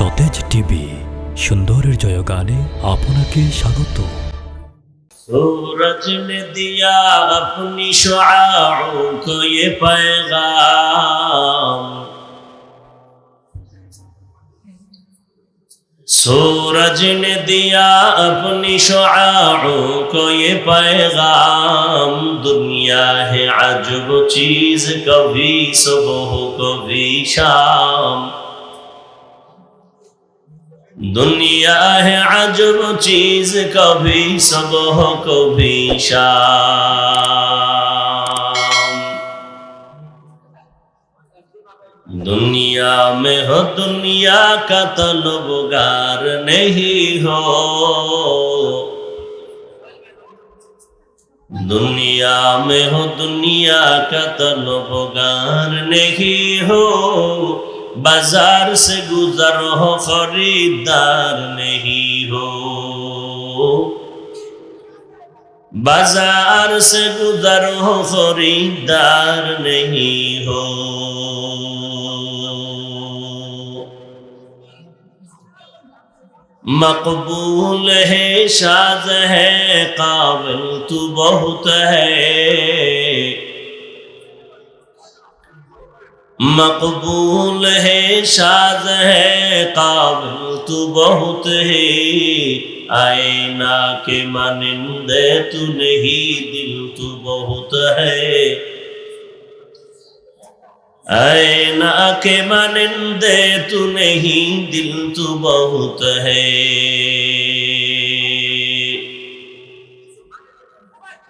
সতেজ টিভি সুন্দরের জয়গানে আপনাকে স্বাগত सूरज ने दिया अपनी शुआओं को ये पैगाम सूरज ने दिया अपनी शुआओं को ये पैगाम दुनिया है अजब चीज कभी सुबह कभी शाम दुनिया है अजब चीज कभी सुबह कभी शाम दुनिया में हो दुनिया का तलबगार नहीं हो दुनिया में हो दुनिया का तलबगार नहीं हो बाजार से गुजर हो खरीदार नहीं हो बाजार से गुजर हो खरीदार नहीं हो मकबूल है शाज है काबिल तू बहुत है مقبول ہے شاز ہے قابل تو بہت ہے آئینہ کے مانندے تو نہیں دل تو بہت ہے آئینہ کے مانندے تو نہیں دل تو بہت ہے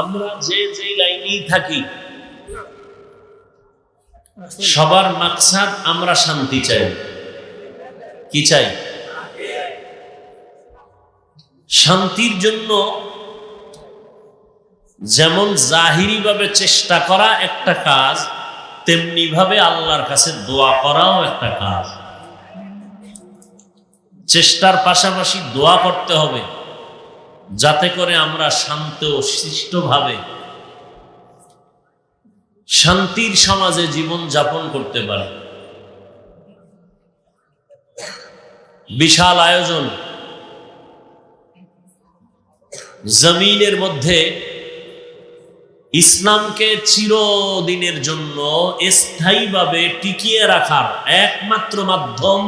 আমরা যে যে লাইনেই থাকি, সবার মাকসাদ আমরা শান্তি চাই। কি চাই? শান্তির জন্য যেমন জাহিরি ভাবে চেষ্টা করা একটা কাজ তেমনি ভাবে আল্লাহর কাছে দোয়া করাও একটা কাজ। চেষ্টার পাশাপাশি দোয়া করতে হবে। যাতে করে আমরা শান্ত ও সৃষ্টভাবে শান্তির সমাজে জীবন যাপন করতে পারি। বিশাল আয়োজন জমিনের মধ্যে ইসলামকে চিরদিনের জন্য স্থায়ীভাবে টিকিয়ে রাখার একমাত্র মাধ্যম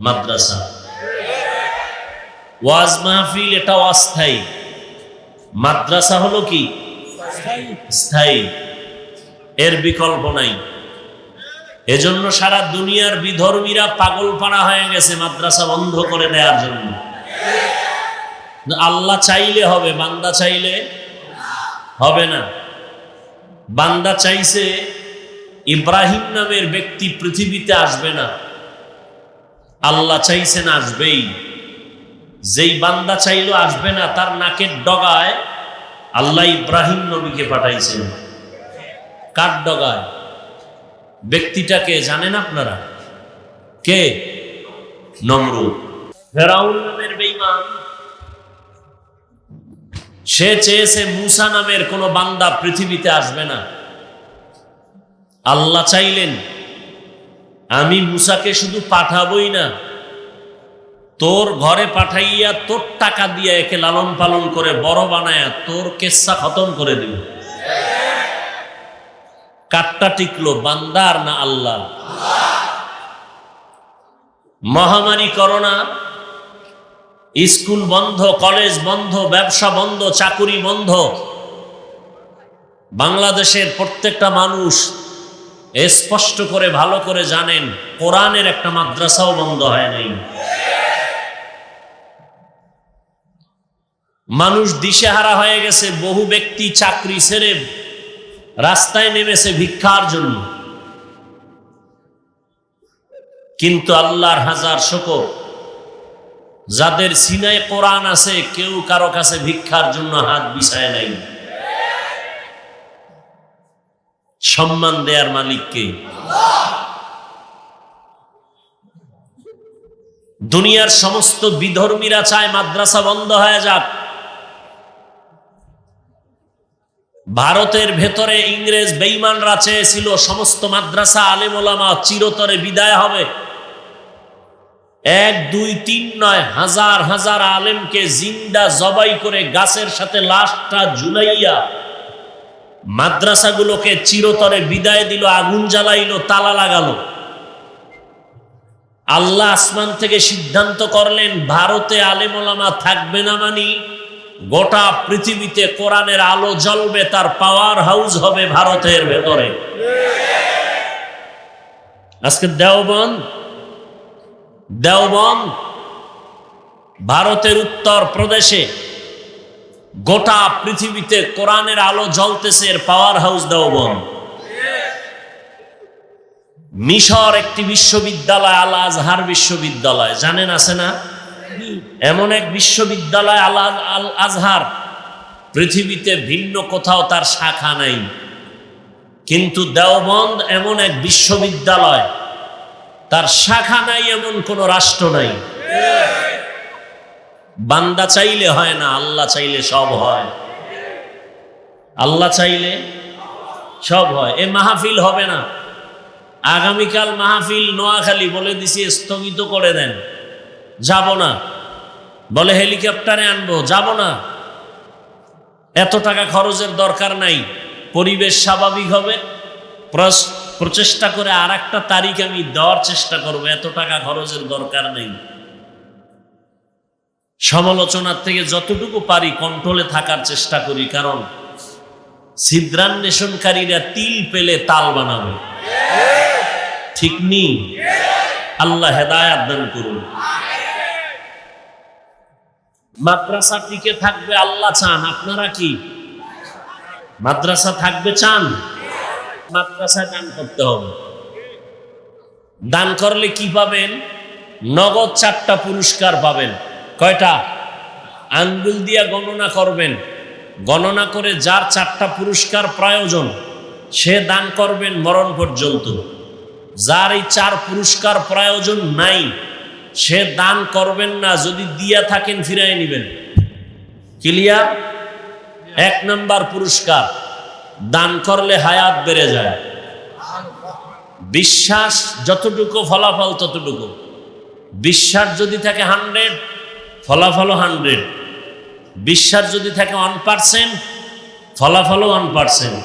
মাদ্রাসা। ওয়াজ মাহফিল এটা অস্থায়ী। মাদ্রাসা হলো কি? স্থায়ী। এর বিকল্প নাই। এজন্য সারা দুনিয়ার বিধর্মীরা পাগল পাড়া হয়ে গেছে, মাদ্রাসা বন্ধ করে দেওয়ার জন্য। আল্লাহ চাইলে হবে, বান্দা চাইলে হবে না। বান্দা চাইছে ইব্রাহিম নামের ব্যক্তি পৃথিবীতে আসবে না। আল্লাহ চাইছেন আসবেই। যেই বান্দা চাইলো আসবে না, তার নাকের ডগায় আল্লাহ ইব্রাহিম নবীকে পাঠাইছেন। কার ডগায়? ব্যক্তিটাকে, জানেন আপনারা? কে? নমরুদ। নামের বেঈমান। সে চেয়েছে মুসা নামের কোনো বান্দা পৃথিবীতে আসবে না। আল্লাহ চাইলেন, আমি মুসাকে শুধু পাঠাবই না তোর ঘরে পাঠাইয়া তোর টাকা দিয়ে একে লালন পালন করে বড় বানায়া তোর কেসা খতম করে দিব। কাটটা টিকলো বান্দার না আল্লাহ। মহামারী করোনা, স্কুল বন্ধ, কলেজ বন্ধ, ব্যবসা বন্ধ, চাকুরি বন্ধ। বাংলাদেশের প্রত্যেকটা মানুষ স্পষ্ট করে ভালো করে জানেন, কোরআনের একটা মাদ্রাসাও বন্ধ হয় নাই। মানুষ দিশেহারা হয়ে গেছে, বহু ব্যক্তি চাকরি ছেড়ে রাস্তায় নেমেছে ভিক্ষার জন্য। কিন্তু আল্লাহর হাজার শকর, যাদের সিনায় কোরআন আছে, কেউ কারও কাছে ভিক্ষার জন্য হাত বিছায় নাই। সম্মান দেয়ার মালিককে দুনিয়ার সমস্ত বিধর্মীরা চায় মাদ্রাসা বন্ধ হয়ে যাক। ভারতের ভেতরে ইংরেজ বেইমানরা চেয়েছিল, সমস্ত মাদ্রাসা আলেমোলামা চিরতরে বিদায় হবে। এক, দুই, তিন নয়, হাজার হাজার আলেমকে জিন্দা জবাই করে গাছের সাথে লাশটা ঝুলাইয়া মাদ্রাসাগুলোকে চিরতরে বিদায় দিল, আগুন জ্বালাইল, তালা লাগালো। আল্লাহ আসমান থেকে সিদ্ধান্ত করলেন, ভারতে আলেমোলামা থাকবে না মানি। গোটা পৃথিবীতে কোরআনের আলো জ্বলবে, তার পাওয়ার হাউস হবে ভারতের ভেতরে। আজকে দেওবন্দ দেওবন্দ ভারতের উত্তর প্রদেশে গোটা পৃথিবীতে কোরআনের আলো জ্বলতেছে, এর পাওয়ার হাউস দেওবন মিশর একটি বিশ্ববিদ্যালয় আল আজহার বিশ্ববিদ্যালয়, জানেন আছে না? এমন এক বিশ্ববিদ্যালয় আল আল আজহার, পৃথিবীতে ভিন্ন কোথাও তার শাখা নাই। কিন্তু দেওবন্দ এমন এক বিশ্ববিদ্যালয়, তার শাখা নাই এমন কোন রাষ্ট্র নাই। বান্দা চাইলে হয় না, আল্লাহ চাইলে সব হয়। আল্লাহ চাইলে সব হয়। এ মাহফিল হবে না। আগামীকাল মাহফিল নোয়াখালী বলে দিছি, স্থগিত করে দেন। যাব না। বলে হেলিকপ্টারে আনব, যাব না। এত টাকা খরচের দরকার নাই, পরিবেশ স্বাভাবিক হবে। প্রচেষ্টা করে আর একটা তারিখ আমি দেওয়ার চেষ্টা করব, এত টাকা খরচের দরকার নেই। সমালোচনার থেকে যতটুকু পারি কন্ট্রোলে থাকার চেষ্টা করি, কারণ ছিদ্রান্বেষণকারীরা তিল পেলে তাল বানাবে। ঠিক নি আল্লাহ হেদায়াত দান করুন। মাদ্রাসা টিকে থাকবে, আল্লাহ চান। আপনারা কি? মাদ্রাসা থাকবে চান? মাদ্রাসায় দান করতে হবে। দান করলে কি পাবেন? নগদ চারটা পুরস্কার পাবেন। কয়টা? আঙ্গুল দিয়া গণনা করবেন। গণনা করে যার চারটা পুরস্কার প্রয়োজন, সে দান করবেন মরণ পর্যন্ত। যার এই চার পুরস্কার প্রয়োজন নাই সে দান করবেন না, যদি দিয়া থাকেন ফিরাই নেবেন। ক্লিয়ার এক নাম্বার পুরস্কার, দান করলে হায়াত বেড়ে যায়। বিশ্বাস যতটুকু, ফলাফল ততটুকু। বিশ্বাস যদি থাকে হান্ড্রেড, ফলাফলও হান্ড্রেড। বিশ্বাস যদি থাকে ওয়ান পার্সেন্ট, ফলাফলও ওয়ান পার্সেন্ট।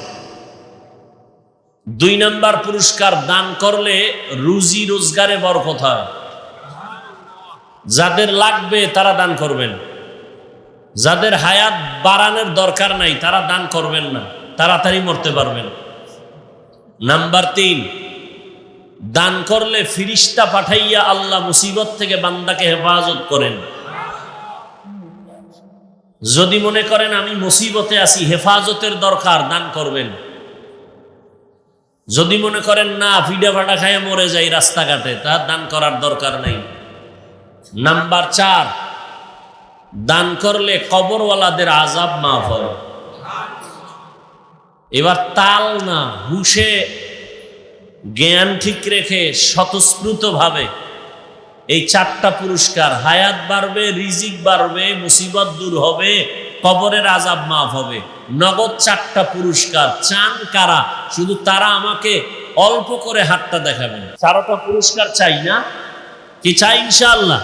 দুই নাম্বার পুরস্কার, দান করলে রুজি রোজগারে বরকত হয়। যাদের লাগবে তারা দান করবেন। যাদের হায়াত বাড়ানোর দরকার নাই, তারা দান করবেন না, তাড়াতাড়ি মরতে পারবেন। নাম্বার তিন, দান করলে ফিরিস্তা পাঠাইয়া আল্লাহ মুসিবত থেকে বান্দাকে হেফাজত করেন। যদি মনে করেন আমি মুসিবতে আছি, হেফাজতের দরকার, দান করবেন। যদি মনে করেন না ফিডা ফাটা খায় মরে যাই রাস্তাঘাটে, তার দান করার দরকার নেই। নাম্বার চার, দান করলে কবরওয়ালাদের আজাব মাফ হয় এবার তাল না, হুশে জ্ঞান ঠিক রেখে স্বতঃস্ফূর্ত ভাবে এই চারটা পুরস্কার, হায়াত বাড়বে, রিজিক বাড়বে, মুসিবত দূর হবে, কবরের আজাব মাফ হবে। নগদ চারটা পুরস্কার, চান কারা? শুধু তারা আমাকে অল্প করে হাতটা দেখাবেন। চারটা পুরস্কার চাই না? কি চাই ইনশাআল্লাহ?